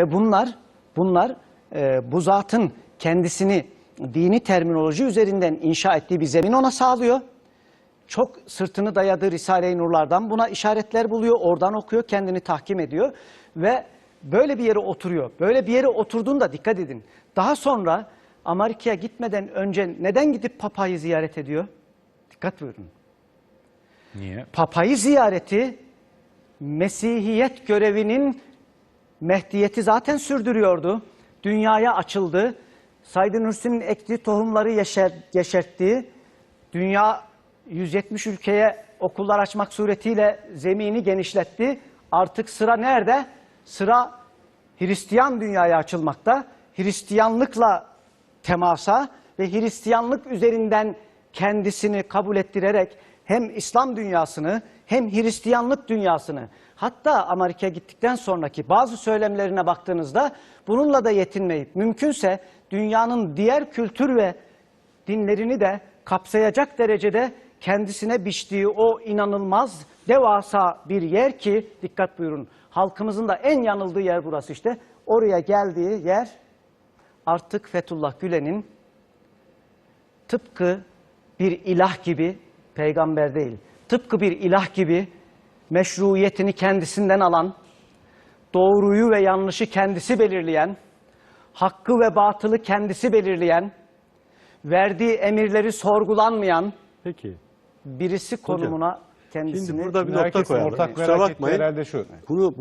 Ve bunlar, bunlar e, bu zatın kendisini dini terminoloji üzerinden inşa ettiği bir zemin ona sağlıyor. Çok sırtını dayadığı Risale-i Nurlardan buna işaretler buluyor, oradan okuyor, kendini tahkim ediyor ve böyle bir yere oturuyor. Böyle bir yere oturduğunda dikkat edin. Daha sonra Amerika'ya gitmeden önce neden gidip Papa'yı ziyaret ediyor? Dikkat buyurun. Niye? Papa'yı ziyareti Mesihiyet görevinin Mehdiyeti zaten sürdürüyordu. Dünyaya açıldı. Said Nursi'nin ektiği tohumları yeşer, yeşertti. Dünya 170 ülkeye okullar açmak suretiyle zemini genişletti. Artık sıra nerede? Sıra Hristiyan dünyaya açılmakta. Hristiyanlıkla temasa ve Hristiyanlık üzerinden kendisini kabul ettirerek hem İslam dünyasını hem Hristiyanlık dünyasını. Hatta Amerika'ya gittikten sonraki bazı söylemlerine baktığınızda bununla da yetinmeyip mümkünse dünyanın diğer kültür ve dinlerini de kapsayacak derecede kendisine biçtiği o inanılmaz devasa bir yer ki dikkat buyurun halkımızın da en yanıldığı yer burası işte. Oraya geldiği yer artık Fethullah Gülen'in tıpkı bir ilah gibi peygamber değil tıpkı bir ilah gibi meşruiyetini kendisinden alan doğruyu ve yanlışı kendisi belirleyen hakkı ve batılı kendisi belirleyen verdiği emirleri sorgulanmayan Peki. birisi konumuna kendisini Şimdi burada bir nokta Herkesin koyalım. ortak Kusura merak ettiği bakmayın. herhalde şu. Bunu